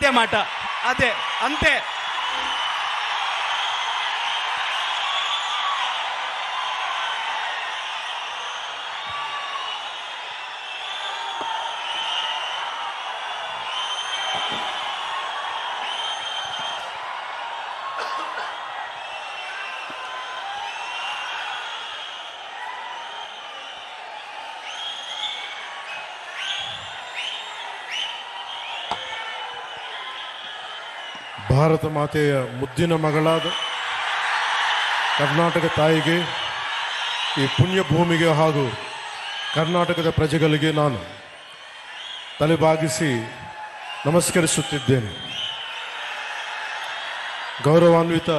అదే మాట అదే అంతే. ಭಾರತ ಮಾತೆಯ ಮುದ್ದಿನ ಮಗಳಾದ ಕರ್ನಾಟಕ ತಾಯಿಗೆ ಈ ಪುಣ್ಯ ಭೂಮಿಗೆ ಹಾಗೂ ಕರ್ನಾಟಕದ ಪ್ರಜೆಗಳಿಗೆ ನಾನು ತಲೆಬಾಗಿಸಿ ನಮಸ್ಕರಿಸುತ್ತಿದ್ದೇನೆ. ಗೌರವಾನ್ವಿತ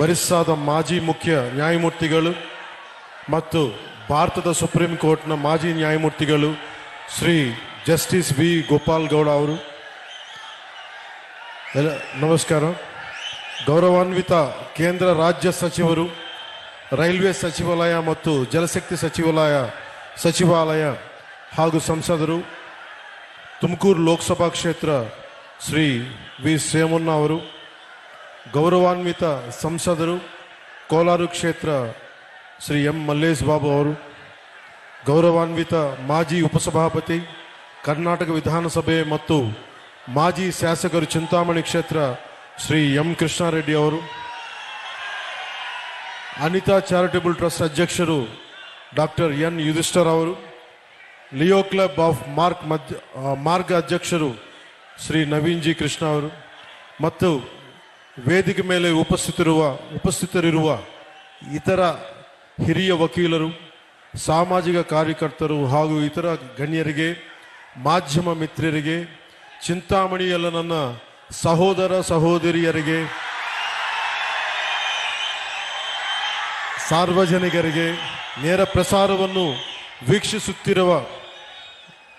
ವರಿಸ್ಸಾದ ಮಾಜಿ ಮುಖ್ಯ ನ್ಯಾಯಮೂರ್ತಿಗಳು ಮತ್ತು ಭಾರತದ ಸುಪ್ರೀಂ ಕೋರ್ಟ್ನ ಮಾಜಿ ನ್ಯಾಯಮೂರ್ತಿಗಳು ಶ್ರೀ ಜಸ್ಟಿಸ್ ವಿ ಗೋಪಾಲ್ ಗೌಡ ಅವರು ಎಲ್ಲ ನಮಸ್ಕಾರ. ಗೌರವಾನ್ವಿತ ಕೇಂದ್ರ ರಾಜ್ಯ ಸಚಿವರು, ರೈಲ್ವೆ ಸಚಿವಾಲಯ ಮತ್ತು ಜಲಶಕ್ತಿ ಸಚಿವಾಲಯ ಸಚಿವಾಲಯ ಹಾಗೂ ಸಂಸದರು, ತುಮಕೂರು ಲೋಕಸಭಾ ಕ್ಷೇತ್ರ ಶ್ರೀ ವಿ ಸೇಮಣ್ಣ ಅವರು, ಗೌರವಾನ್ವಿತ ಸಂಸದರು, ಕೋಲಾರ ಕ್ಷೇತ್ರ ಶ್ರೀ ಎಂ ಮಲ್ಲೇಶ್ ಬಾಬು ಅವರು, ಗೌರವಾನ್ವಿತ ಮಾಜಿ ಉಪಸಭಾಪತಿ, ಕರ್ನಾಟಕ ವಿಧಾನಸಭೆ ಮತ್ತು ಮಾಜಿ ಶಾಸಕರು ಚಿಂತಾಮಣಿ ಕ್ಷೇತ್ರ ಶ್ರೀ ಎಂ ಕೃಷ್ಣಾರೆಡ್ಡಿ ಅವರು, ಅನಿತಾ ಚಾರಿಟಬಲ್ ಟ್ರಸ್ಟ್ ಅಧ್ಯಕ್ಷರು ಡಾಕ್ಟರ್ ಎನ್ ಯುಧಿಷ್ಠರ್ ಅವರು, ಲಿಯೋ ಕ್ಲಬ್ ಆಫ್ ಮಾರ್ಕ್ ಮಧ್ಯ ಮಾರ್ಗ ಅಧ್ಯಕ್ಷರು ಶ್ರೀ ನವೀನ್ ಜಿ ಕೃಷ್ಣ ಅವರು ಮತ್ತು ವೇದಿಕೆ ಮೇಲೆ ಉಪಸ್ಥಿತಿರುವ, ಉಪಸ್ಥಿತರಿರುವ ಇತರ ಹಿರಿಯ ವಕೀಲರು, ಸಾಮಾಜಿಕ ಕಾರ್ಯಕರ್ತರು ಹಾಗೂ ಇತರ ಗಣ್ಯರಿಗೆ, ಮಾಧ್ಯಮ ಮಿತ್ರರಿಗೆ ಚಿಂತಾಮಣಿಯಲ್ಲ ನನ್ನ ಸಹೋದರ ಸಹೋದರಿಯರಿಗೆ ಸಾರ್ವಜನಿಕರಿಗೆ ನೇರ ಪ್ರಸಾರವನ್ನು ವೀಕ್ಷಿಸುತ್ತಿರುವ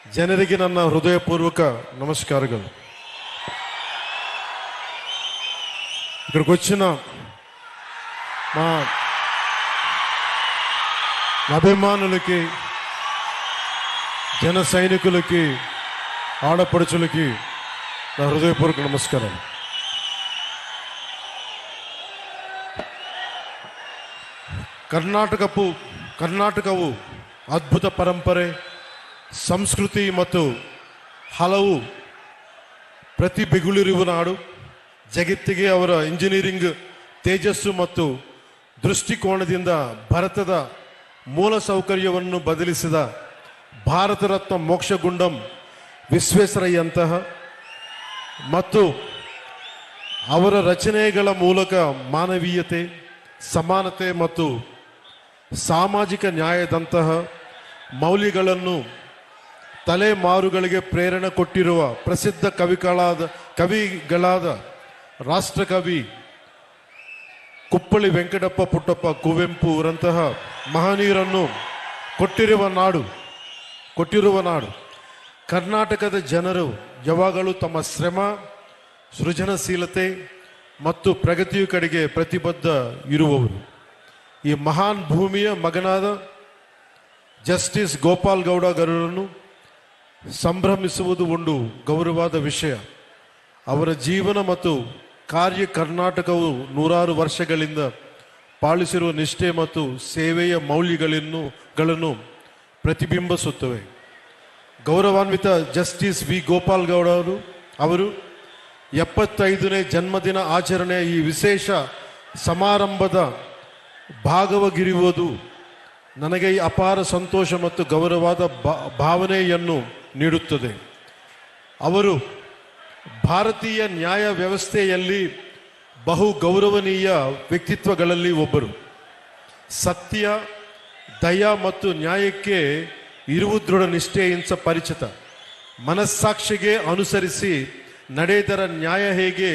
ಜನರಿಗೆ ನನ್ನ ಹೃದಯಪೂರ್ವಕ నమస్కారాలు ఇక్కడికి వచ్చిన మా అభిమానులకి జన సైనికులకి ఆడపడుచులకి నా హృదయపూర్వక నమస్కారం ಕರ್ನಾಟಕವು ಕರ್ನಾಟಕವು ಅದ್ಭುತ ಪರಂಪರೆ ಸಂಸ್ಕೃತಿ ಮತ್ತು ಹಲವು ಪ್ರತಿಭೆಗಳಿರುವ ನಾಡು ಜಗತ್ತಿಗೆ ಅವರ ಇಂಜಿನಿಯರಿಂಗ್ ತೇಜಸ್ಸು ಮತ್ತು ದೃಷ್ಟಿಕೋನದಿಂದ ಭಾರತದ ಮೂಲ ಸೌಕರ್ಯವನ್ನು ಬದಲಿಸಿದ ಭಾರತ ರತ್ನ ಮೋಕ್ಷಗುಂಡಂ ವಿಶ್ವೇಶ್ವರಯ್ಯಂತಹ ಮತ್ತು ಅವರ ರಚನೆಗಳ ಮೂಲಕ ಮಾನವೀಯತೆ, ಸಮಾನತೆ ಮತ್ತು ಸಾಮಾಜಿಕ ನ್ಯಾಯದಂತಹ ಮೌಲ್ಯಗಳನ್ನು ತಲೆಮಾರುಗಳಿಗೆ ಪ್ರೇರಣೆ ಕೊಟ್ಟಿರುವ ಪ್ರಸಿದ್ಧ ಕವಿಗಳಾದ ಕವಿಗಳಾದ ರಾಷ್ಟ್ರಕವಿ ಕುಪ್ಪಳಿ ವೆಂಕಟಪ್ಪ ಪುಟ್ಟಪ್ಪ ಕುವೆಂಪು ಅವರಂತಹ ಮಹನೀಯರನ್ನು ಕೊಟ್ಟಿರುವ ನಾಡು ಕೊಟ್ಟಿರುವ ನಾಡು. ಕರ್ನಾಟಕದ ಜನರು ಯಾವಾಗಲೂ ತಮ್ಮ ಶ್ರಮ, ಸೃಜನಶೀಲತೆ ಮತ್ತು ಪ್ರಗತಿಯ ಕಡೆಗೆ ಪ್ರತಿಬದ್ಧ ಇರುವವರು. ಈ ಮಹಾನ್ ಭೂಮಿಯ ಮಗನಾದ ಜಸ್ಟಿಸ್ ಗೋಪಾಲ್ ಗೌಡ ಗರುಡನ್ನು ಸಂಭ್ರಮಿಸುವುದು ಒಂದು ಗೌರವಾದ ವಿಷಯ. ಅವರ ಜೀವನ ಮತ್ತು ಕಾರ್ಯ ಕರ್ನಾಟಕವು ನೂರಾರು ವರ್ಷಗಳಿಂದ ಪಾಲಿಸಿರುವ ನಿಷ್ಠೆ ಮತ್ತು ಸೇವೆಯ ಮೌಲ್ಯಗಳನ್ನು, ಗಳನ್ನು ಪ್ರತಿಬಿಂಬಿಸುತ್ತವೆ. ಗೌರವಾನ್ವಿತ ಜಸ್ಟಿಸ್ ವಿ ಗೋಪಾಲ್ ಗೌಡ ಅವರು ಅವರು ಎಪ್ಪತ್ತೈದನೇ ಜನ್ಮದಿನ ಆಚರಣೆಯ ಈ ವಿಶೇಷ ಸಮಾರಂಭದ ಭಾಗವಾಗಿರುವುದು ನನಗೆ ಈ ಅಪಾರ ಸಂತೋಷ ಮತ್ತು ಗೌರವಾದ ಭಾವನೆಯನ್ನು ನೀಡುತ್ತದೆ. ಅವರು ಭಾರತೀಯ ನ್ಯಾಯ ವ್ಯವಸ್ಥೆಯಲ್ಲಿ ಬಹು ಗೌರವನೀಯ ವ್ಯಕ್ತಿತ್ವಗಳಲ್ಲಿ ಒಬ್ಬರು. ಸತ್ಯ, ದಯ ಮತ್ತು ನ್ಯಾಯಕ್ಕೆ ಇರುವ ದೃಢ ನಿಷ್ಠೆಯಿಂದ ಪರಿಚಿತ ಮನಸ್ಸಾಕ್ಷಿಗೆ ಅನುಸರಿಸಿ ನಡೆದರ ನ್ಯಾಯ ಹೇಗೆ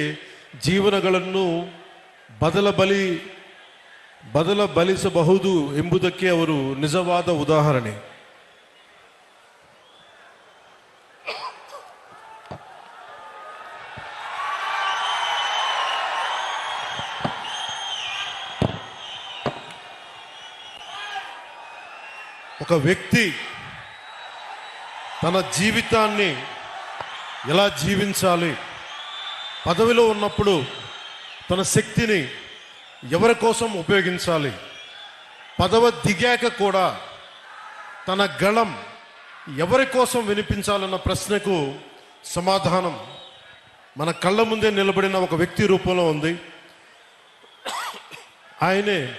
ಜೀವನಗಳನ್ನು ಬದಲ ಬಲಿ ಬದಲ ಬಲಿಸಬಹುದು ಎಂಬುದಕ್ಕೆ ಅವರು ನಿಜವಾದ ಉದಾಹರಣೆ ఒక వ్యక్తి తన జీవితాన్ని ఎలా జీవించాలి? పదవిలో ఉన్నప్పుడు తన శక్తిని ఎవరి కోసం ఉపయోగించాలి? పదవ దిగాక కూడా తన గళం ఎవరి కోసం వినిపించాలన్న ప్రశ్నకు సమాధానం మన కళ్ళ ముందే నిలబడిన ఒక వ్యక్తి రూపంలో ఉంది. ఆయనే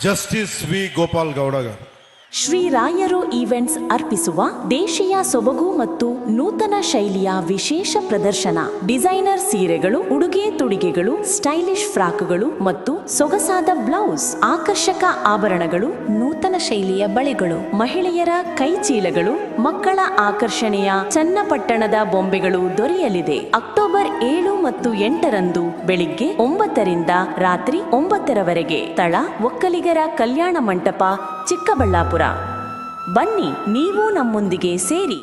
జస్టిస్ వి గోపాల్ గౌడ గారు. ಶ್ರೀ ರಾಯರು ಈವೆಂಟ್ಸ್ ಅರ್ಪಿಸುವ ದೇಶೀಯ ಸೊಬಗು ಮತ್ತು ನೂತನ ಶೈಲಿಯ ವಿಶೇಷ ಪ್ರದರ್ಶನ. ಡಿಸೈನರ್ ಸೀರೆಗಳು, ಉಡುಗೆ ತೊಡುಗೆಗಳು, ಸ್ಟೈಲಿಶ್ ಫ್ರಾಕ್ಗಳು ಮತ್ತು ಸೊಗಸಾದ ಬ್ಲೌಸ್, ಆಕರ್ಷಕ ಆಭರಣಗಳು, ನೂತನ ಶೈಲಿಯ ಬಳೆಗಳು, ಮಹಿಳೆಯರ ಕೈಚೀಲಗಳು, ಮಕ್ಕಳ ಆಕರ್ಷಣೆಯ ಚನ್ನಪಟ್ಟಣದ ಬೊಂಬೆಗಳು ದೊರೆಯಲಿದೆ. ಅಕ್ಟೋಬರ್ ಏಳು ಮತ್ತು ಎಂಟರಂದು ಬೆಳಿಗ್ಗೆ ಒಂಬತ್ತರಿಂದ ರಾತ್ರಿ ಒಂಬತ್ತರವರೆಗೆ ತಳ ಒಕ್ಕಲಿಗರ ಕಲ್ಯಾಣ ಮಂಟಪ ಚಿಕ್ಕಬಳ್ಳಾಪುರ. ಬನ್ನಿ, ನೀವು ನಮ್ಮೊಂದಿಗೆ ಸೇರಿ.